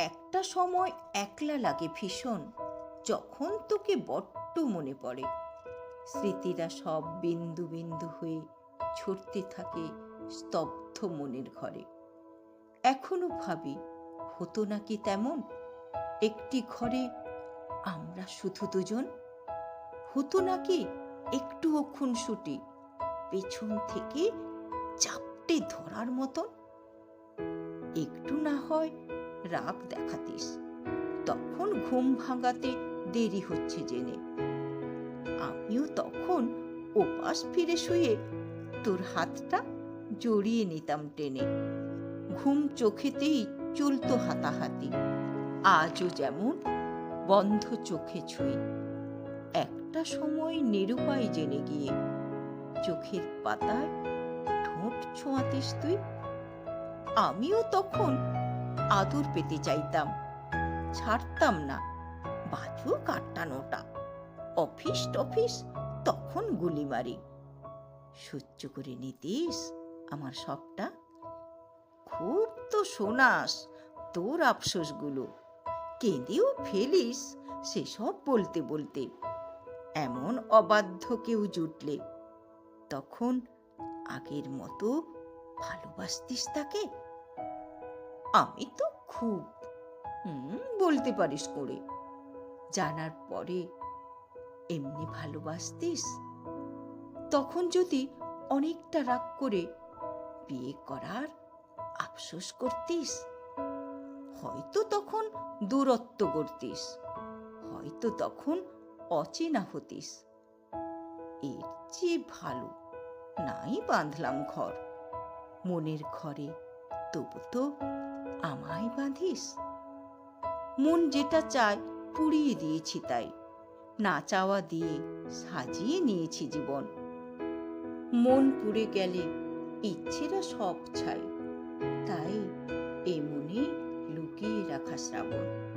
একটা সময় একলা লাগে ভীষণ, যখন তোকে বড্ড মনে পড়ে। স্মৃতিরা সব বিন্দু বিন্দু হয়ে ছড়তে থাকে স্তব্ধ মনের ঘরে। এখনও ভাবি, হতো নাকি তেমন? একটি ঘরে আমরা শুধু দুজন? হতো নাকি একটুও খুনসুটি পেছন থেকে চাপটে ধরার মতন? একটু না হয় রাগ দেখাতিস। তখন ঘুম ভাঙাতে দেরি হচ্ছে জেনে। আমিও তখন ওপাশ ফিরে শুয়ে তোর হাতটা জড়িয়ে নিতাম টেনে। ঘুম চোখেতেই চলতো হাতাহাতি। আজও যেমন বন্ধ চোখে ছুঁই। একটা সময় নিরুপায় জেনে গিয়ে চোখের পাতায় ঠোঁট ছোঁয়াতিস তুই। আমিও তখন আদর পেতে চাইতাম। ছাড়তাম না। বাজু কাটানোটা অফিস টফিস, তখন গুলি মারি সহ্য করে নিতিস আমার সবটা? খুব তো শোনাস তোর আফসোসগুলো। কেঁদেও ফেলিস সেসব বলতে বলতে। এমন অবাধ্য কেউ জুটলে। তখন আগের মতো ভালোবাসতিস তাকে? আমি তো খুব, হুম, বলতে পারিস করে। জানার পরে, এমনি ভালোবাসতিস? তখন যদি অনেকটা রাগ করে, বিয়ে করার আফসোস করতিস? হয়তো তখন দূরত্ব করতিস হয়তো তখন অচেনা হতিস। এর চেয়ে ভালো, নাই বাঁধলাম ঘর। মনের ঘরে তবু তো আমায় বাঁধিস। মন যেটা চায় পুড়িয়ে দিয়েছি তাই। না চাওয়া দিয়ে সাজিয়ে নিয়েছি জীবন। মন পুড়ে গেলে ইচ্ছেরা সব ছাই তাই এ মনে লুকিয়ে রাখা শ্রাবণ।